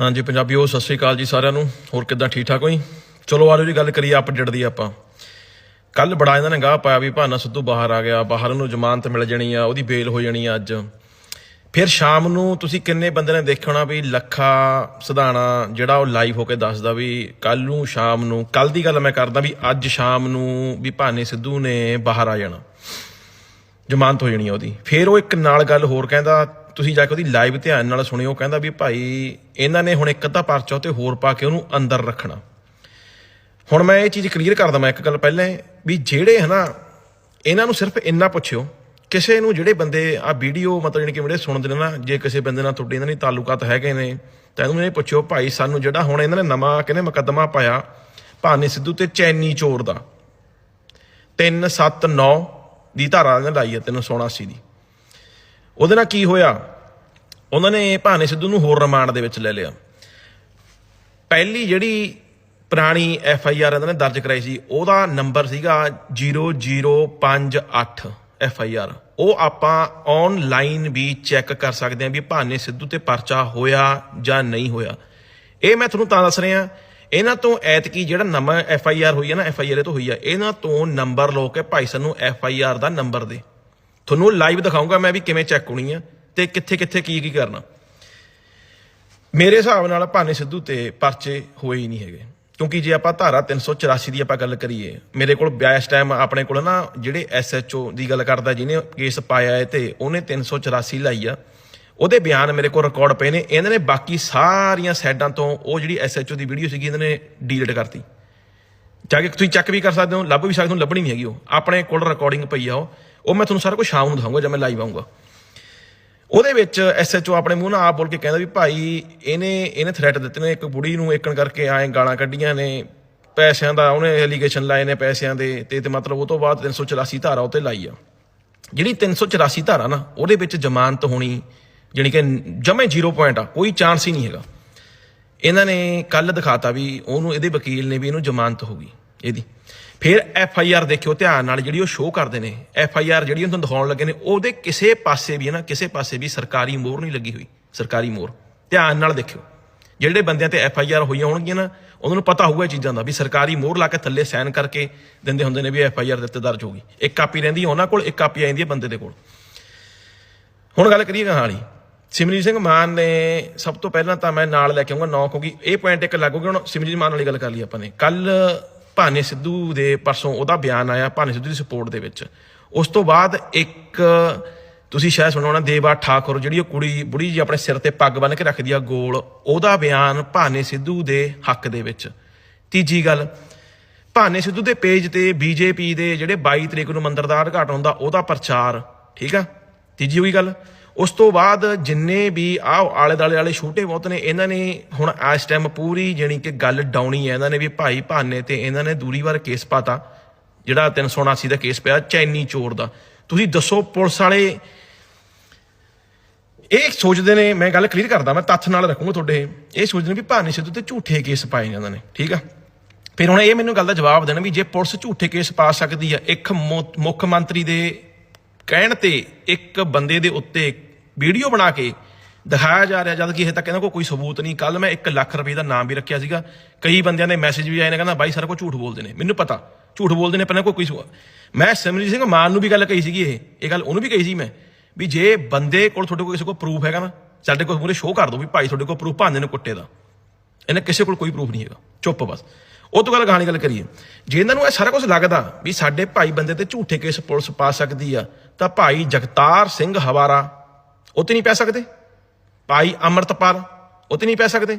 ਹਾਂਜੀ, ਪੰਜਾਬੀਓ, ਸਤਿ ਸ੍ਰੀ ਅਕਾਲ ਜੀ ਸਾਰਿਆਂ ਨੂੰ। ਹੋਰ ਕਿੱਦਾਂ, ਠੀਕ ਠਾਕ ਹੋਈ ਚਲੋ, ਆਜੋ ਜੀ, ਗੱਲ ਕਰੀਏ ਅਪਡੇਟ ਦੀ ਆਪਾਂ। ਕੱਲ ਬੜਾ ਇਹਨਾਂ ਨੇ ਗਾਹ ਪਾਇਆ ਵੀ ਭਾਨਾ ਸਿੱਧੂ ਬਾਹਰ ਆ ਗਿਆ, ਬਾਹਰ ਨੂੰ ਜ਼ਮਾਨਤ ਮਿਲ ਜਾਣੀ ਆ, ਉਹਦੀ ਬੇਲ ਹੋ ਜਾਣੀ ਆ ਅੱਜ। ਫਿਰ ਸ਼ਾਮ ਨੂੰ ਤੁਸੀਂ ਕਿੰਨੇ ਬੰਦੇ ਨੇ ਦੇਖਣਾ ਵੀ ਲੱਖਾ ਸਿਧਾਣਾ ਜਿਹੜਾ ਉਹ ਲਾਈਵ ਹੋ ਕੇ ਦੱਸਦਾ ਵੀ ਕੱਲ ਨੂੰ ਸ਼ਾਮ ਨੂੰ ਕੱਲ ਦੀ ਗੱਲ ਮੈਂ ਕਰਦਾ ਵੀ ਅੱਜ ਸ਼ਾਮ ਨੂੰ ਵੀ ਭਾਨੇ ਸਿੱਧੂ ਨੇ ਬਾਹਰ ਆ ਜਾਣਾ। ਜ਼ਮਾਨਤ ਹੋ ਜਾਣੀ ਆ ਉਹਦੀ। ਫਿਰ ਉਹ ਇੱਕ ਨਾਲ ਗੱਲ ਹੋਰ ਕਹਿੰਦਾ ਤੁਸੀਂ ਜਾ ਕੇ ਉਹਦੀ ਲਾਈਵ ਧਿਆਨ ਨਾਲ ਸੁਣਿਓ, ਕਹਿੰਦਾ ਵੀ ਭਾਈ ਇਹਨਾਂ ਨੇ ਹੁਣ ਇੱਕ ਅੱਧਾ ਪਰਚਾ ਤੇ ਹੋਰ ਪਾ ਕੇ ਉਹਨੂੰ ਅੰਦਰ ਰੱਖਣਾ। ਹੁਣ ਮੈਂ ਇਹ ਚੀਜ਼ ਕਲੀਅਰ ਕਰ ਦਵਾਂ ਇੱਕ ਗੱਲ ਪਹਿਲਾਂ ਵੀ ਜਿਹੜੇ ਹਨਾ, ਇਹਨਾਂ ਨੂੰ ਸਿਰਫ ਇੰਨਾ ਪੁੱਛਿਓ, ਕਿਸੇ ਨੂੰ ਜਿਹੜੇ ਬੰਦੇ ਆ ਵੀਡੀਓ ਮਤਲਬ ਜਿਹੜੇ ਕਿ ਵੀਡੀਓ ਸੁਣਦੇ ਨੇ ਨਾ, ਜੇ ਕਿਸੇ ਬੰਦੇ ਨਾਲ ਤੁਹਾਡੇ ਇਹਨਾਂ ਦੀ ਤਾਲੁਕਾਤ ਹੈਗੇ ਨੇ, ਤਾਂ ਇਹਨੂੰ ਇਹ ਪੁੱਛਿਓ, ਭਾਈ ਸਾਨੂੰ ਜਿਹੜਾ ਹੁਣ ਇਹਨਾਂ ਨੇ ਨਵਾਂ ਕਹਿੰਦੇ ਮੁਕੱਦਮਾ ਪਾਇਆ, ਭਾਨੇ ਸਿੱਧੂ ਤੇ ਚੈਨੀ ਚੋਰ ਦਾ 379 ਦੀ ਧਾਰਾ ਇਹਨਾਂ ਲਾਈ ਹੈ 379 ਦੀ। ਉਹਦੇ ਨਾਲ ਕੀ ਹੋਇਆ? ਉਹਨਾਂ ਨੇ ਭਾਨੇ ਸਿੱਧੂ ਨੂੰ ਹੋਰ ਰਿਮਾਂਡ ਦੇ ਵਿੱਚ ਲੈ ਲਿਆ। ਪਹਿਲੀ ਜਿਹੜੀ ਪੁਰਾਣੀ ਐਫ ਆਈ ਆਰ ਇਹਨਾਂ ਨੇ ਦਰਜ ਕਰਾਈ ਸੀ, ਉਹਦਾ ਨੰਬਰ ਸੀਗਾ 0058 ਐਫ ਆਈ ਆਰ। ਉਹ ਆਪਾਂ ਆਨਲਾਈਨ ਵੀ ਚੈੱਕ ਕਰ ਸਕਦੇ ਹਾਂ ਵੀ ਭਾਨੇ ਸਿੱਧੂ ਤੇ ਪਰਚਾ ਹੋਇਆ ਜਾਂ ਨਹੀਂ ਹੋਇਆ। ਇਹ ਮੈਂ ਤੁਹਾਨੂੰ ਤਾਂ ਦੱਸ ਰਿਹਾ, ਇਹਨਾਂ ਤੋਂ ਐਤਕੀ ਜਿਹੜਾ ਨਵਾਂ ਐਫ ਆਈ ਆਰ ਹੋਈ ਹੈ ਨਾ, ਐਫ ਆਈ ਆਰ ਤੋਂ ਹੋਈ ਹੈ ਇਹਨਾਂ ਤੋਂ ਨੰਬਰ ਲੋ ਕੇ ਭਾਈ ਸਾਨੂੰ ਐਫ ਆਈ ਆਰ ਦਾ ਨੰਬਰ ਦੇ। ਤੁਹਾਨੂੰ ਲਾਈਵ ਦਿਖਾਉਂਗਾ ਮੈਂ ਵੀ ਕਿਵੇਂ ਚੈੱਕ ਹੋਣੀ ਆ ਤੇ ਕਿੱਥੇ ਕਿੱਥੇ ਕੀ ਕੀ ਕਰਨਾ। ਮੇਰੇ ਹਿਸਾਬ ਨਾਲ ਭਾਨੇ ਸਿੱਧੂ ਤੇ ਪਰਚੇ ਹੋਏ ਹੀ ਨਹੀਂ ਹੈਗੇ। ਕਿਉਂਕਿ ਜੇ ਆਪਾਂ ਧਾਰਾ 384 ਦੀ ਆਪਾਂ ਗੱਲ ਕਰੀਏ, ਮੇਰੇ ਕੋਲ ਇਸ ਟਾਈਮ ਆਪਣੇ ਕੋਲ ਨਾ ਜਿਹੜੇ ਐਸਐਚਓ ਦੀ ਗੱਲ ਕਰਦਾ ਜਿਹਨੇ ਕੇਸ ਪਾਇਆ ਹੈ ਤੇ ਉਹਨੇ 384 ਲਾਈ ਆ। ਉਹਦੇ ਬਿਆਨ ਮੇਰੇ ਕੋਲ ਰਿਕਾਰਡ ਪਏ ਨੇ, ਇਹਨਾਂ ਨੇ ਬਾਕੀ ਸਾਰੀਆਂ ਸਾਈਡਾਂ ਤੋਂ ਉਹ ਜਿਹੜੀ ਐਸਐਚਓ ਦੀ ਵੀਡੀਓ ਸੀਗੀ, ਇਹਨਾਂ ਨੇ ਡਿਲੀਟ ਕਰਤੀ। ਜਾ ਕੇ ਤੁਸੀਂ ਚੈੱਕ ਵੀ ਕਰ ਸਕਦੇ ਹੋ, ਲੱਭ ਵੀ ਸਕਦੇ ਹੋ, ਲੱਭਣੀ ਨਹੀਂ ਹੈਗੀ ਉਹ। ਆਪਣੇ ਕੋਲ ਰਿਕਾਰਡਿੰਗ ਪਈ ਆ ਉਹ। ਉਹ ਮੈਂ ਤੁਹਾਨੂੰ ਸਾਰਾ ਕੁਝ ਸ਼ਾਮ ਨੂੰ ਦਿਖਾਉਂਗਾ ਜਦ ਮੈਂ ਲਾਈਵ ਆਉਂਗਾ ਉਹਦੇ ਵਿੱਚ ਐਸਐਚਓ ਆਪਣੇ ਮੂੰਹ ਨਾਲ ਆਪ ਬੋਲ ਕੇ ਕਹਿੰਦਾ ਵੀ ਭਾਈ ਇਹਨੇ ਇਹਨੇ ਥ੍ਰੈਟ ਦਿੱਤੇ ਨੇ, ਇੱਕ ਬੁੜੀ ਨੂੰ ਏਕਣ ਕਰਕੇ ਆਏ ਗਾਲਾਂ ਕੱਢੀਆਂ ਨੇ, ਪੈਸਿਆਂ ਦਾ ਉਹਨੇ ਐਲੀਗੇਸ਼ਨ ਲਾਏ ਨੇ ਪੈਸਿਆਂ ਦੇ, ਤੇ ਤੇ ਮਤਲਬ ਉਹ ਤੋਂ ਬਾਅਦ 384 ਧਾਰਾ ਉੱਤੇ ਲਾਈ ਆ। ਜਿਹੜੀ 384 ਧਾਰਾ ਨਾ, ਉਹਦੇ ਵਿੱਚ ਜ਼ਮਾਨਤ ਹੋਣੀ, ਜਾਣੀ ਕਿ ਜਮੇ 0 ਪੁਆਇੰਟ ਆ, ਕੋਈ ਚਾਂਸ ਹੀ ਨਹੀਂ ਹੈਗਾ। ਇਹਨਾਂ ਨੇ ਕੱਲ ਦਿਖਾਤਾ ਵੀ ਉਹਨੂੰ, ਇਹਦੇ ਵਕੀਲ ਨੇ ਵੀ ਇਹਨੂੰ ਜ਼ਮਾਨਤ ਹੋ ਗਈ, ਇਹਦੀ। ਫਿਰ ਐਫ ਆਈ ਆਰ ਦੇਖਿਓ ਧਿਆਨ ਨਾਲ ਜਿਹੜੀ ਉਹ ਸ਼ੋਅ ਕਰਦੇ ਨੇ ਐਫ ਆਈ ਆਰ ਜਿਹੜੀ ਉਹ ਤੁਹਾਨੂੰ ਦਿਖਾਉਣ ਲੱਗੇ ਨੇ, ਉਹਦੇ ਕਿਸੇ ਪਾਸੇ ਵੀ ਹੈ ਨਾ, ਕਿਸੇ ਪਾਸੇ ਵੀ ਸਰਕਾਰੀ ਮੋਹਰ ਨਹੀਂ ਲੱਗੀ ਹੋਈ, ਸਰਕਾਰੀ ਮੋਹਰ। ਧਿਆਨ ਨਾਲ ਦੇਖਿਓ, ਜਿਹੜੇ ਬੰਦਿਆਂ ਤੇ ਐਫ ਆਈ ਆਰ ਹੋਈਆਂ ਹੋਣਗੀਆਂ ਨਾ, ਉਹਨਾਂ ਨੂੰ ਪਤਾ ਹੋਊਗਾ ਇਹ ਚੀਜ਼ਾਂ ਦਾ ਵੀ ਸਰਕਾਰੀ ਮੋਹਰ ਲਾ ਕੇ ਥੱਲੇ ਸਾਈਨ ਕਰਕੇ ਦਿੰਦੇ ਹੁੰਦੇ ਨੇ ਵੀ ਐਫ ਆਈ ਆਰ ਦੇ ਉੱਤੇ ਦਰਜ ਹੋਗੀ ਇੱਕ ਕਾਪੀ ਰਹਿੰਦੀ ਹੈ ਉਹਨਾਂ ਕੋਲ, ਇੱਕ ਕਾਪੀ ਆ ਜਾਂਦੀ ਹੈ ਬੰਦੇ ਦੇ ਕੋਲ। ਹੁਣ ਗੱਲ ਕਰੀਏ ਕਹਾਣੀ। ਸਿਮਰਜੀਤ ਸਿੰਘ ਮਾਨ ਨੇ ਸਭ ਤੋਂ ਪਹਿਲਾਂ ਤਾਂ ਮੈਂ ਨਾਲ ਲੈ ਕੇ ਆਉਂਗਾ ਨੌ, ਕਿਉਂਕਿ ਇਹ ਪੁਆਇੰਟ ਇੱਕ ਲੱਗੂਗਾ ਹੁਣ ਸਿਮਰਜੀਤ ਮਾਨ ਵਾਲੀ ਗੱਲ ਕਰ ਲਈ ਆਪਾਂ ਨੇ। ਕੱਲ ਭਾਨੇ ਸਿੱਧੂ ਦੇ ਪਰਸੋਂ ਉਹਦਾ ਬਿਆਨ ਆਇਆ, ਭਾਨੇ ਸਿੱਧੂ ਦੀ ਸਪੋਰਟ ਦੇ ਵਿੱਚ। ਉਸ ਤੋਂ ਬਾਅਦ ਇੱਕ, ਤੁਸੀਂ ਸ਼ਾਇਦ ਸੁਣਿਆ ਹੋਣਾ, ਦੇਵਾ ਠਾਕੁਰ, ਜਿਹੜੀ ਉਹ ਕੁੜੀ, ਬੁੜੀ ਜੀ ਆਪਣੇ ਸਿਰ ਤੇ ਪੱਗ ਬੰਨ੍ਹ ਕੇ ਰੱਖਦੀ ਆ ਗੋਲ, ਉਹਦਾ ਬਿਆਨ ਭਾਨੇ ਸਿੱਧੂ ਦੇ ਹੱਕ ਦੇ ਵਿੱਚ। ਤੀਜੀ ਗੱਲ, ਭਾਨੇ ਸਿੱਧੂ ਦੇ ਪੇਜ ਤੇ ਬੀਜੇਪੀ ਦੇ ਜਿਹੜੇ 22 ਤਰੀਕ ਨੂੰ ਮੰਦਰ ਦਾ ਉਦਘਾਟਨ ਹੁੰਦਾ ਉਹਦਾ ਪ੍ਰਚਾਰ, ਠੀਕ ਆ? ਤੀਜੀ ਹੋਈ ਗੱਲ ਉਸ ਤੋਂ ਬਾਅਦ ਜਿੰਨੇ ਵੀ ਆਹ ਆਲੇ ਦਾਲੇ ਵਾਲੇ ਛੋਟੇ ਬਹੁਤ ਨੇ, ਇਹਨਾਂ ਨੇ ਹੁਣ ਇਸ ਟਾਈਮ ਪੂਰੀ ਜਾਣੀ ਕਿ ਗੱਲ ਡਾਉਣੀ ਹੈ। ਇਹਨਾਂ ਨੇ ਵੀ ਭਾਈ ਭਾਨੇ ਤੇ ਇਹਨਾਂ ਨੇ ਦੂਰੀ ਵਾਰ ਕੇਸ ਪਾਤਾ, ਜਿਹੜਾ 379 ਦਾ ਕੇਸ ਪਿਆ ਚੈਨੀ ਚੋਰ ਦਾ। ਤੁਸੀਂ ਦੱਸੋ ਪੁਲਿਸ ਵਾਲੇ ਇਹ ਸੋਚਦੇ ਨੇ, ਮੈਂ ਗੱਲ ਕਲੀਅਰ ਕਰਦਾ, ਮੈਂ ਤੱਥ ਨਾਲ ਰੱਖੂੰਗਾ ਤੁਹਾਡੇ। ਇਹ ਸੋਚਦੇ ਨੇ ਵੀ ਭਾਨੇ ਸਿੱਧੂ ਤੇ ਝੂਠੇ ਕੇਸ ਪਾਏ ਨੇ ਇਹਨਾਂ ਨੇ, ਠੀਕ ਆ? ਫਿਰ ਹੁਣ ਇਹ ਮੈਨੂੰ ਗੱਲ ਦਾ ਜਵਾਬ ਦੇਣਾ ਵੀ ਜੇ ਪੁਲਿਸ ਝੂਠੇ ਕੇਸ ਪਾ ਸਕਦੀ ਆ ਇੱਕ ਮੁੱਖ ਮੰਤਰੀ ਦੇ ਕਹਿਣ ਤੇ ਇੱਕ ਬੰਦੇ ਦੇ ਉੱਤੇ ਵੀਡੀਓ ਬਣਾ ਕੇ ਦਿਖਾਇਆ ਜਾ ਰਿਹਾ, ਜਦ ਕਿ ਇਹ ਤੱਕ ਇਹਨਾਂ ਕੋਲ ਕੋਈ ਸਬੂਤ ਨਹੀਂ। ਕੱਲ ਮੈਂ 1 ਲੱਖ ਰੁਪਏ ਦਾ ਨਾਮ ਵੀ ਰੱਖਿਆ ਸੀਗਾ। ਕਈ ਬੰਦਿਆਂ ਦੇ ਮੈਸੇਜ ਵੀ ਆਏ ਨੇ, ਕਹਿੰਦਾ, ਬਾਈ, ਸਾਰਾ ਕੁਝ ਝੂਠ ਬੋਲਦੇ ਨੇ। ਮੈਨੂੰ ਪਤਾ, ਝੂਠ ਬੋਲਦੇ ਨੇ ਪਹਿਲਾਂ ਇਹਨਾਂ ਕੋਲ ਕੋਈ ਸਬੂਤ- ਮੈਂ ਸਿਮਰਜੀਤ ਸਿੰਘ ਮਾਨ ਨੂੰ ਵੀ ਗੱਲ ਕਹੀ ਸੀਗੀ ਇਹ। ਇਹ ਗੱਲ ਉਹਨੂੰ ਵੀ ਕਹੀ ਸੀ ਮੈਂ, ਵੀ ਜੇ ਬੰਦੇ ਕੋਲ ਤੁਹਾਡੇ ਕੋਲ ਕਿਸੇ ਕੋਲ ਪ੍ਰੂਫ ਹੈਗਾ ਨਾ, ਸਾਡੇ ਕੋਲ ਮੂਰੇ ਸ਼ੋਅ ਕਰ ਦਿਓ ਵੀ ਭਾਈ ਤੁਹਾਡੇ ਕੋਲ ਪ੍ਰੂਫ ਭਾਂਦੇ ਨੇ ਕੁੱਟੇ ਦਾ। ਇਹਨੇ ਕਿਸੇ ਕੋਲ ਕੋਈ ਪ੍ਰੂਫ ਨਹੀਂ ਹੈਗਾ। ਚੁੱਪ ਬਸ। ਉਹ ਤੋਂ ਗੱਲ ਕਹਾਣੀ ਗੱਲ ਕਰੀਏ। ਜੇ ਇਹਨਾਂ ਨੂੰ ਇਹ ਸਾਰਾ ਕੁਝ ਲੱਗਦਾ ਵੀ ਸਾਡੇ ਭਾਈ ਬੰਦੇ ਤੇ ਝੂਠੇ ਕੇਸ ਪੁਲਿਸ ਪਾ ਸਕਦੀ ਆ ਤਾਂ ਭਾਈ ਜਗਤਾਰ ਸਿੰਘ ਹਵਾਰਾ, ਉਹ ਤੇ ਨਹੀਂ ਪੈ ਸਕਦੇ। ਭਾਈ ਅਮਰਤਪਾਲ, ਉਹ ਤੇ ਨਹੀਂ ਪੈ ਸਕਦੇ।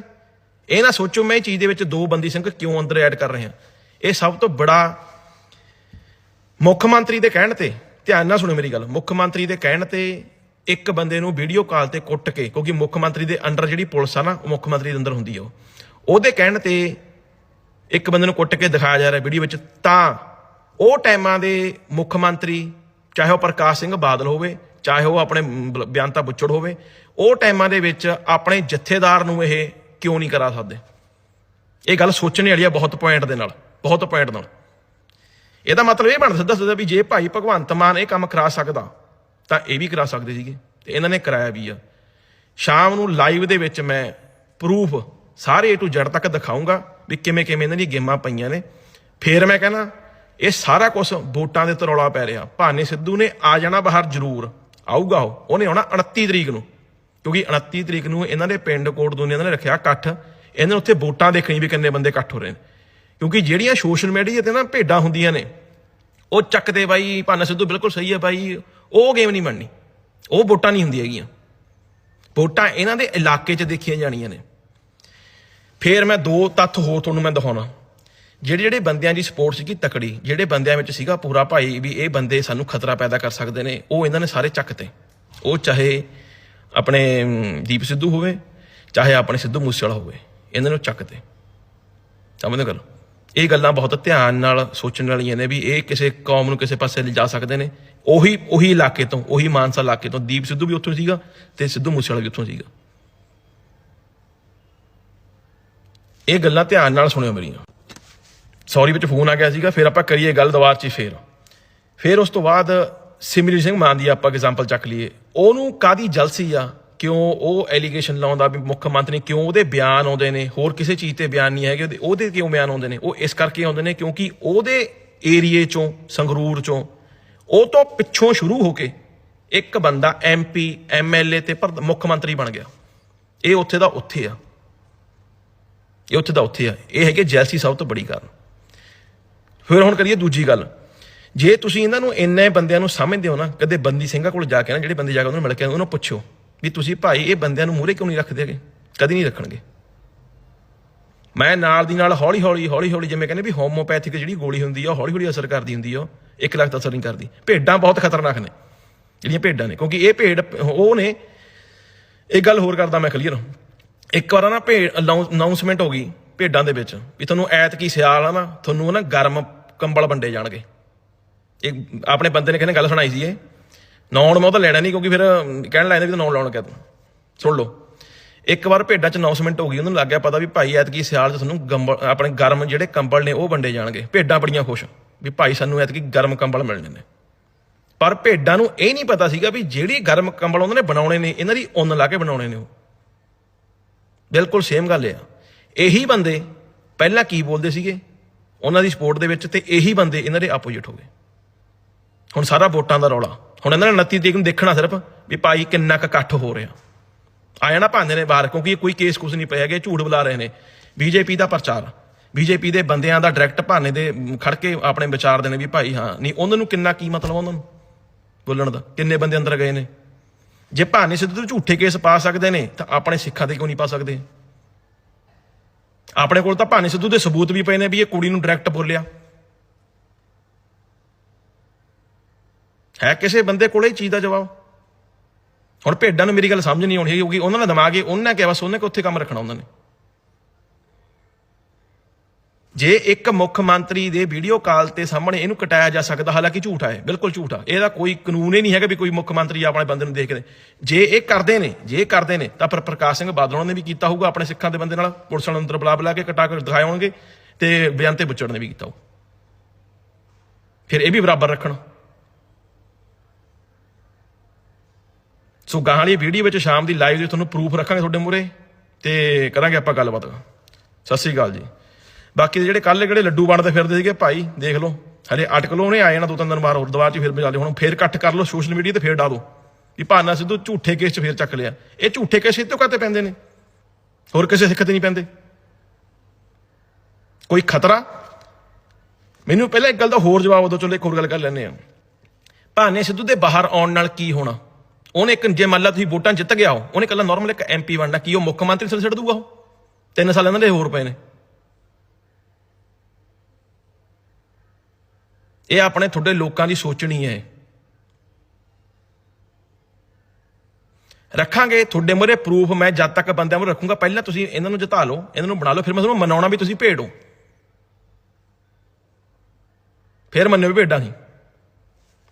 ਇਹ ਨਾ ਸੋਚੋ ਮੈਂ ਇਹ ਚੀਜ਼ ਦੇ ਵਿੱਚ ਦੋ ਬੰਦੀ ਸਿੰਘ ਕਿਉਂ ਅੰਦਰ ਐਡ ਕਰ ਰਹੇ ਹਾਂ। ਇਹ ਸਭ ਤੋਂ ਬੜਾ ਮੁੱਖ ਮੰਤਰੀ ਦੇ ਕਹਿਣ ਤੇ ਧਿਆਨ ਨਾਲ ਸੁਣੋ ਮੇਰੀ ਗੱਲ। ਮੁੱਖ ਮੰਤਰੀ ਦੇ ਕਹਿਣ ਤੇ ਇੱਕ ਬੰਦੇ ਨੂੰ ਵੀਡੀਓ ਕਾਲ ਤੇ ਕੁੱਟ ਕੇ, ਕਿਉਂਕਿ ਮੁੱਖ ਮੰਤਰੀ ਦੇ ਅੰਡਰ ਜਿਹੜੀ ਪੁਲਿਸ ਆ ਨਾ, ਉਹ ਮੁੱਖ ਮੰਤਰੀ ਦੇ ਅੰਦਰ ਹੁੰਦੀ ਆ ਉਹ। ਉਹਦੇ ਕਹਿਣ ਤੇ ਇੱਕ ਬੰਦੇ ਨੂੰ ਕੁੱਟ ਕੇ ਦਿਖਾਇਆ ਜਾ ਰਿਹਾ ਵੀਡੀਓ ਵਿੱਚ, ਤਾਂ ਉਹ ਟਾਈਮਾਂ ਦੇ ਮੁੱਖ ਮੰਤਰੀ ਚਾਹੇ ਉਹ ਪ੍ਰਕਾਸ਼ ਸਿੰਘ ਬਾਦਲ ਹੋਵੇ, ਚਾਹੇ ਉਹ ਆਪਣੇ ਬ- ਬਿਆਨਤਾ ਬੁੱਚੜ ਹੋਵੇ, ਉਹ ਟਾਈਮਾਂ ਦੇ ਵਿੱਚ ਆਪਣੇ ਜਥੇਦਾਰ ਨੂੰ ਇਹ ਕਿਉਂ ਨਹੀਂ ਕਰਾ ਸਕਦੇ? ਇਹ ਗੱਲ ਸੋਚਣ ਵਾਲੀ ਆ ਬਹੁਤ ਪੁਆਇੰਟ ਦੇ ਨਾਲ, ਬਹੁਤ ਪੁਆਇੰਟ ਨਾਲ। ਇਹਦਾ ਮਤਲਬ ਇਹ ਬਣ ਸਿੱਧਾ ਸਿੱਧਾ ਵੀ ਜੇ ਭਾਈ ਭਗਵੰਤ ਮਾਨ ਇਹ ਕੰਮ ਕਰਾ ਸਕਦਾ, ਤਾਂ ਇਹ ਵੀ ਕਰਾ ਸਕਦੇ ਸੀਗੇ, ਤੇ ਇਹਨਾਂ ਨੇ ਕਰਾਇਆ ਵੀ ਆ। ਸ਼ਾਮ ਨੂੰ ਲਾਈਵ ਦੇ ਵਿੱਚ ਮੈਂ ਪ੍ਰੂਫ ਸਾਰੇ A to Z ਤੱਕ ਦਿਖਾਉਂਗਾ ਵੀ ਕਿਵੇਂ ਕਿਵੇਂ ਇਹਨਾਂ ਦੀ ਗੇਮਾਂ ਪਈਆਂ ਨੇ। ਫੇਰ ਮੈਂ ਕਹਿੰਦਾ ਇਹ ਸਾਰਾ ਕੁਝ ਵੋਟਾਂ ਦੇ ਤਰੌਲਾ ਪੈ ਰਿਹਾ। ਭਾਨੇ ਸਿੱਧੂ ਨੇ ਆ ਜਾਣਾ ਬਾਹਰ ਜ਼ਰੂਰ। ਆਊਗਾ ਉਹ। ਉਹਨੇ ਆਉਣਾ 29 ਤਰੀਕ ਨੂੰ। ਕਿਉਂਕਿ 29 ਤਰੀਕ ਨੂੰ ਇਹਨਾਂ ਦੇ ਪਿੰਡ ਕੋਟ ਦੁਨੀਆ ਨੇ ਰੱਖਿਆ ਇਕੱਠ। ਇਹਨਾਂ ਨੇ ਉੱਥੇ ਵੋਟਾਂ ਦੇਖਣੀ ਵੀ ਕਿੰਨੇ ਬੰਦੇ ਇਕੱਠ ਹੋ ਰਹੇ ਨੇ। ਕਿਉਂਕਿ ਜਿਹੜੀਆਂ ਸੋਸ਼ਲ ਮੀਡੀਆ ਤੇ ਨਾ ਭੇਡਾਂ ਹੁੰਦੀਆਂ ਨੇ, ਉਹ ਚੱਕਦੇ ਬਾਈ, ਭਾਨਾ ਸਿੱਧੂ ਬਿਲਕੁਲ ਸਹੀ ਹੈ ਬਾਈ। ਉਹ ਗੇਮ ਨਹੀਂ ਮੰਨਣੀ ਉਹ ਵੋਟਾਂ ਨਹੀਂ ਹੁੰਦੀਆਂ ਹੈਗੀਆਂ। ਵੋਟਾਂ ਇਹਨਾਂ ਦੇ ਇਲਾਕੇ 'ਚ ਦੇਖੀਆਂ ਜਾਣੀਆਂ ਨੇ। ਫੇਰ ਮੈਂ ਦੋ ਤੱਥ ਹੋਰ ਤੁਹਾਨੂੰ ਮੈਂ ਦਿਖਾਉਣਾ। ਜਿਹੜੇ ਜਿਹੜੇ ਬੰਦਿਆਂ ਦੀ ਸਪੋਰਟ ਸੀਗੀ ਤਕੜੀ, ਜਿਹੜੇ ਬੰਦਿਆਂ ਵਿੱਚ ਸੀਗਾ ਪੂਰਾ ਭਾਈ ਵੀ ਇਹ ਬੰਦੇ ਸਾਨੂੰ ਖਤਰਾ ਪੈਦਾ ਕਰ ਸਕਦੇ ਨੇ, ਉਹ ਇਹਨਾਂ ਨੇ ਸਾਰੇ ਚੱਕਤੇ ਉਹ ਚਾਹੇ ਆਪਣੇ ਦੀਪ ਸਿੱਧੂ ਹੋਵੇ, ਚਾਹੇ ਆਪਣੇ ਸਿੱਧੂ ਮੂਸੇਵਾਲਾ ਹੋਵੇ, ਇਹਨਾਂ ਨੂੰ ਚੱਕਤੇ ਸਮਝਦੇ ਗੱਲ ਇਹ ਗੱਲਾਂ ਬਹੁਤ ਧਿਆਨ ਨਾਲ ਸੋਚਣ ਵਾਲੀਆਂ ਨੇ ਵੀ ਇਹ ਕਿਸੇ ਕੌਮ ਨੂੰ ਕਿਸੇ ਪਾਸੇ ਲਿਜਾ ਸਕਦੇ ਨੇ। ਉਹੀ ਉਹੀ ਇਲਾਕੇ ਤੋਂ, ਉਹੀ ਮਾਨਸਾ ਇਲਾਕੇ ਤੋਂ ਦੀਪ ਸਿੱਧੂ ਵੀ ਉੱਥੋਂ ਸੀਗਾ ਤੇ ਸਿੱਧੂ ਮੂਸੇਵਾਲਾ ਵੀ ਉੱਥੋਂ ਸੀਗਾ। ਇਹ ਗੱਲਾਂ ਧਿਆਨ ਨਾਲ ਸੁਣਿਓ ਮੇਰੀਆਂ। ਸੌਰੀ ਵਿੱਚ ਫੋਨ ਆ ਗਿਆ ਸੀਗਾ, ਫਿਰ ਆਪਾਂ ਕਰੀਏ ਗੱਲ ਦੁਬਾਰ 'ਚ ਹੀ ਫੇਰ। ਫਿਰ ਉਸ ਤੋਂ ਬਾਅਦ ਸਿਮਰਨ ਸਿੰਘ ਮਾਨ ਦੀ ਆਪਾਂ ਐਗਜ਼ਾਮਪਲ ਚੱਕ ਲਈਏ। ਉਹਨੂੰ ਕਾਦੀ ਜਲਸੀ ਆ? ਕਿਉਂ ਉਹ ਐਲੀਗੇਸ਼ਨ ਲਾਉਂਦਾ ਵੀ ਮੁੱਖ ਮੰਤਰੀ ਕਿਉਂ ਉਹਦੇ ਬਿਆਨ ਆਉਂਦੇ ਨੇ? ਹੋਰ ਕਿਸੇ ਚੀਜ਼ ਤੇ ਬਿਆਨ ਨਹੀਂ ਹੈਗੇ, ਉਹਦੇ ਉਹਦੇ ਕਿਉਂ ਬਿਆਨ ਆਉਂਦੇ ਨੇ? ਉਹ ਇਸ ਕਰਕੇ ਆਉਂਦੇ ਨੇ ਕਿਉਂਕਿ ਉਹਦੇ ਏਰੀਏ ਚੋਂ, ਸੰਗਰੂਰ ਚੋਂ, ਉਹ ਤੋਂ ਪਿੱਛੋਂ ਸ਼ੁਰੂ ਹੋ ਕੇ ਇੱਕ ਬੰਦਾ ਐਮਪੀ ਐਮਐਲਏ ਤੇ ਪ੍ਰਧ- ਮੁੱਖ ਮੰਤਰੀ ਬਣ ਗਿਆ। ਇਹ ਉੱਥੇ ਦਾ ਉੱਥੇ ਆ। ਇਹ ਉੱਥੇ ਦਾ ਉੱਥੇ ਆ। ਇਹ ਹੈਗੇ ਜੈਲਸੀ ਸਭ ਤੋਂ ਬੜੀ ਕਾਰਨ। ਫਿਰ ਹੁਣ ਕਰੀਏ ਦੂਜੀ ਗੱਲ। ਜੇ ਤੁਸੀਂ ਇਹਨਾਂ ਨੂੰ ਇੰਨੇ ਬੰਦਿਆਂ ਨੂੰ ਸਮਝਦੇ ਹੋ ਨਾ, ਕਦੇ ਬੰਦੀ ਸਿੰਘਾਂ ਕੋਲ ਜਾ ਕੇ ਨਾ, ਜਿਹੜੇ ਬੰਦੇ ਜਾ ਕੇ ਉਹਨਾਂ ਨੂੰ ਮਿਲ ਕੇ ਉਹਨਾਂ ਨੂੰ ਪੁੱਛੋ ਵੀ ਤੁਸੀਂ ਭਾਈ ਇਹ ਬੰਦਿਆਂ ਨੂੰ ਮੂਹਰੇ ਕਿਉਂ ਨਹੀਂ ਰੱਖਦੇਗੇ ਹੈਗੇ? ਕਦੀ ਨਹੀਂ ਰੱਖਣਗੇ। ਮੈਂ ਨਾਲ ਦੀ ਨਾਲ ਹੌਲੀ ਹੌਲੀ ਹੌਲੀ ਹੌਲੀ ਜਿਵੇਂ ਕਹਿੰਦੇ ਵੀ ਹੋਮੋਪੈਥਿਕ ਜਿਹੜੀ ਗੋਲੀ ਹੁੰਦੀ ਆ, ਉਹ ਹੌਲੀ ਹੌਲੀ ਅਸਰ ਕਰਦੀ ਹੁੰਦੀ ਆ, ਉਹ ਇੱਕ ਲੱਖ ਤਾਂ ਅਸਰ ਨਹੀਂ ਕਰਦੀ। ਭੇਡਾਂ ਬਹੁਤ ਖਤਰਨਾਕ ਨੇ, ਜਿਹੜੀਆਂ ਭੇਡਾਂ ਨੇ, ਕਿਉਂਕਿ ਇਹ ਭੇਡ, ਉਹ ਨੇ, ਇੱਕ ਗੱਲ ਹੋਰ ਕਰਦਾ ਮੈਂ ਕਲੀਅਰ ਇੱਕ ਵਾਰ ਨਾ ਭੇਡ ਅਨਾਉਂਸਮੈਂਟ ਹੋ ਗਈ। ਭੇਡਾਂ ਦੇ ਵਿੱਚ, ਵੀ ਤੁਹਾਨੂੰ ਐਤ ਕੀ ਸਿਆਲ ਆ ਨਾ, ਤੁਹਾਨੂੰ ਨਾ ਗਰਮ ਕੰਬਲ ਵੰਡੇ ਜਾਣਗੇ। ਇਹ ਆਪਣੇ ਬੰਦੇ ਨੇ ਕਹਿੰਦੇ ਗੱਲ ਸੁਣਾਈ ਸੀ ਇਹ। ਨੌਨ ਮੈਂ ਉਹ ਤਾਂ ਲੈਣਾ ਨਹੀਂ ਕਿਉਂਕਿ ਫਿਰ ਕਹਿਣ ਲੱਗਦੇ ਵੀ ਨੌਨ ਲਾਉਣ ਕਿਆ ਤੂੰ। ਸੁਣ ਲਓ, ਇੱਕ ਵਾਰ ਭੇਡਾਂ ਚ ਅਨਾਉਂਸਮੈਂਟ ਹੋ ਗਈ, ਉਹਨੂੰ ਲੱਗ ਗਿਆ ਪਤਾ ਵੀ ਭਾਈ ਐਤਕੀ ਸਿਆਲ ਚ ਤੁਹਾਨੂੰ ਗੰਬਲ, ਆਪਣੇ ਗਰਮ ਜਿਹੜੇ ਕੰਬਲ ਨੇ ਉਹ ਵੰਡੇ ਜਾਣਗੇ। ਭੇਡਾਂ ਬੜੀਆਂ ਖੁਸ਼। ਵੀ ਭਾਈ ਸਾਨੂੰ ਐਤਕੀ ਗਰਮ ਕੰਬਲ ਮਿਲਣੇ ਨੇ ਪਰ ਭੇਡਾਂ ਨੂੰ ਇਹ ਨਹੀਂ ਪਤਾ ਸੀਗਾ ਵੀ ਜਿਹੜੀ ਗਰਮ ਕੰਬਲ ਉਹਨਾਂ ਨੇ ਬਣਾਉਣੇ ਨੇ, ਇਹਨਾਂ ਦੀ ਉੱਨ ਲਾ ਕੇ ਬਣਾਉਣੇ ਨੇ ਉਹ। ਬਿਲਕੁਲ ਸੇਮ ਗੱਲ ਆ। ਇਹੀ ਬੰਦੇ ਪਹਿਲਾਂ ਕੀ ਬੋਲਦੇ ਸੀਗੇ? ਉਹਨਾਂ ਦੀ ਸਪੋਰਟ ਦੇ ਵਿੱਚ ਤੇ ਇਹੀ ਬੰਦੇ ਇਹਨਾਂ ਦੇ ਆਪੋਜਿਟ ਹੋ ਗਏ। ਹੁਣ ਸਾਰਾ ਵੋਟਾਂ ਦਾ ਰੌਲਾ। ਹੁਣ ਇਹਨਾਂ ਨੇ 29 ਤਰੀਕ ਨੂੰ ਦੇਖਣਾ ਸਿਰਫ ਵੀ ਭਾਈ ਕਿੰਨਾ ਕੁ ਇਕੱਠ ਹੋ ਰਿਹਾ। ਆਇਆ ਨਾ ਭਾਂਦੇ ਨੇ ਬਾਹਰ ਕਿਉਂਕਿ ਕੋਈ ਕੇਸ ਕੁਛ ਨਹੀਂ ਪਿਆ ਹੈਗੇ ਝੂਠ ਬੁਲਾ ਰਹੇ ਨੇ। ਬੀਜੇਪੀ ਦਾ ਪ੍ਰਚਾਰ। ਬੀਜੇਪੀ ਦੇ ਬੰਦਿਆਂ ਦਾ ਡਾਇਰੈਕਟ ਭਾਨੇ ਦੇ ਅਮ, ਖੜ ਕੇ ਆਪਣੇ ਵਿਚਾਰਦੇ ਨੇ ਵੀ ਭਾਈ ਹਾਂ ਨਹੀਂ ਉਹਨਾਂ ਨੂੰ ਕਿੰਨਾ ਕੀ ਮਤਲਬ ਉਹਨਾਂ ਨੂੰ? ਬੋਲਣ ਦਾ। ਕਿੰਨੇ ਬੰਦੇ ਅੰਦਰ ਗਏ ਨੇ? ਜੇ ਭਾਨੇ ਸਿੱਧੂ ਤੋਂ ਝੂਠੇ ਕੇਸ ਪਾ ਸਕਦੇ ਨੇ ਤਾਂ ਆਪਣੇ ਸਿੱਖਾਂ ਤੇ ਕਿਉਂ ਨਹੀਂ ਪਾ ਸਕਦੇ? ਆਪਣੇ ਕੋਲ ਤਾਂ ਭਾਨੇ ਸਿੱਧੂ ਦੇ ਸਬੂਤ ਵੀ ਪਏ ਨੇ ਵੀ ਇਹ ਕੁੜੀ ਨੂੰ ਡਾਇਰੈਕਟ ਬੋਲਿਆ। ਹੈ ਕਿਸੇ ਬੰਦੇ ਕੋਲੇ ਇਹ ਚੀਜ਼ ਦਾ ਜਵਾਬ? ਹੁਣ ਭੇਡਾਂ ਨੂੰ ਮੇਰੀ ਗੱਲ ਸਮਝ ਨਹੀਂ ਆਉਣੀ ਹੈਗੀ, ਕਿਉਂਕਿ ਉਹਨਾਂ ਦਾ ਦਿਮਾਗ ਹੀ ਉਹਨਾਂ ਨੇ ਕਿਹਾ ਬਸ ਉਹਨੇ ਕਿ ਉੱਥੇ ਕੰਮ ਰੱਖਣਾ ਉਹਨਾਂ ਨੇ? ਜੇ ਇੱਕ ਮੁੱਖ ਮੰਤਰੀ ਦੇ ਵੀਡੀਓ ਕਾਲ ਤੇ ਸਾਹਮਣੇ ਇਹਨੂੰ ਕਟਾਇਆ ਜਾ ਸਕਦਾ, ਹਾਲਾਂਕਿ ਝੂਠਾ ਹੈ ਬਿਲਕੁਲ ਝੂਠ ਆ। ਇਹਦਾ ਕੋਈ ਕਾਨੂੰਨ ਹੀ ਨਹੀਂ ਹੈਗਾ ਵੀ ਕੋਈ ਮੁੱਖ ਮੰਤਰੀ ਆਪਣੇ ਬੰਦੇ ਨੂੰ ਦੇਖਦੇ ਜੇ ਇਹ ਕਰਦੇ ਨੇ, ਜੇ ਕਰਦੇ ਨੇ, ਤਾਂ ਫਿਰ ਪ੍ਰਕਾਸ਼ ਸਿੰਘ ਬਾਦਲ ਉਹਨਾਂ ਨੇ ਵੀ ਕੀਤਾ ਹੋਊਗਾ ਆਪਣੇ ਸਿੱਖਾਂ ਦੇ ਬੰਦੇ ਨਾਲ, ਪੁਲਿਸ ਨੂੰ ਅੰਦਰ ਬੁਲਾ ਬੁਲਾ ਕੇ ਕਟਾ ਕੇ ਦਿਖਾਏ ਹੋਣਗੇ ਤੇ ਬਿਆਨ ਤੇ ਬੁੱਚੜ ਨੇ ਵੀ ਕੀਤਾ ਉਹ ਫਿਰ ਇਹ ਵੀ ਬਰਾਬਰ ਰੱਖਣ। ਸੋ ਗਾਹਾਂ ਵਾਲੀ ਵੀਡੀਓ ਵਿੱਚ ਸ਼ਾਮ ਦੀ ਲਾਈਵ ਦੇ ਤੁਹਾਨੂੰ ਪ੍ਰੂਫ ਰੱਖਾਂਗੇ ਤੁਹਾਡੇ ਮੂਰੇ ਤੇ ਕਰਾਂਗੇ ਆਪਾਂ ਗੱਲਬਾਤ। ਸਤਿ ਸ੍ਰੀ ਅਕਾਲ ਜੀ। ਬਾਕੀ ਦੇ ਜਿਹੜੇ ਕੱਲ ਜਿਹੜੇ ਲੱਡੂ ਵੰਡਦੇ ਫਿਰਦੇ ਸੀਗੇ, ਭਾਈ, ਦੇਖ ਲਓ। ਹਲੇ ਅਟਕ ਲਓ ਉਹਨੇ ਆ ਜਾਣਾ ਦੋ ਤਿੰਨ ਦਿਨ ਬਾਅਦ ਹੋਰ ਦੁਬਾਰਾ ਚ ਫਿਰ ਬਜਾ ਲਿਓ ਹੁਣ ਫਿਰ ਇਕੱਠ ਕਰ ਲਓ ਸੋਸ਼ਲ ਮੀਡੀਆ ਤੇ ਫਿਰ ਡਾਲੋ ਵੀ ਭਾਨਾ ਸਿੱਧੂ ਝੂਠੇ ਕੇਸ ਚ ਫਿਰ ਚੱਕ ਲਿਆ। ਇਹ ਝੂਠੇ ਕੇਸ ਇੱਥੇ ਕਾਤੇ ਪੈਂਦੇ ਨੇ? ਹੋਰ ਕਿਸੇ ਸਿੱਖ ਤੇ ਨਹੀਂ ਪੈਂਦੇ। ਕੋਈ ਖਤਰਾ? ਮੈਨੂੰ ਪਹਿਲਾਂ ਇੱਕ ਗੱਲ ਦਾ ਹੋਰ ਜਵਾਬ ਦਿਓ, ਚਲੋ ਇੱਕ ਹੋਰ ਗੱਲ ਕਰ ਲੈਂਦੇ ਆ ਭਾਨੇ ਸਿੱਧੂ ਦੇ ਬਾਹਰ ਆਉਣ ਨਾਲ ਕੀ ਹੋਣਾ? ਉਹਨੇ ਇੱਕ ਜੇ ਮੰਨ ਲਾ ਤੁਸੀਂ ਵੋਟਾਂ ਜਿੱਤ ਗਿਆ ਹੋ, ਉਹਨੇ ਕੱਲਾ ਨਾਰਮਲ ਇੱਕ ਐਮਪੀ ਬਣਨਾ, ਕੀ ਉਹ ਮੁੱਖ ਮੰਤਰੀ ਸਿਰ ਛੱਡ ਦੂਗਾ ਉਹ? ਤਿੰਨ ਸਾਲ ਇਹਨਾਂ ਦੇ ਹੋਰ ਪਏ ਨੇ। ਇਹ ਆਪਣੇ ਤੁਹਾਡੇ ਲੋਕਾਂ ਦੀ ਸੋਚਣੀ ਹੈ। ਰੱਖਾਂਗੇ, ਤੁਹਾਡੇ ਮੂਹਰੇ ਪ੍ਰੂਫ ਮੈਂ ਜਦ ਤੱਕ ਬੰਦਿਆਂ ਨੂੰ ਰੱਖੂੰਗਾ, ਪਹਿਲਾਂ ਤੁਸੀਂ ਇਹਨਾਂ ਨੂੰ ਜਿਤਾ ਲਓ, ਇਹਨਾਂ ਨੂੰ ਬਣਾ ਲਓ, ਫਿਰ ਮੈਂ ਤੁਹਾਨੂੰ ਮਨਾਉਣਾ ਵੀ ਤੁਸੀਂ ਭੇਡੋ। ਫਿਰ ਮੰਨਿਓ ਵੀ ਭੇਡਾਂ ਸੀ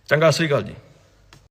ਚੰਗਾ, ਸਤਿ ਸ਼੍ਰੀ ਅਕਾਲ ਜੀ।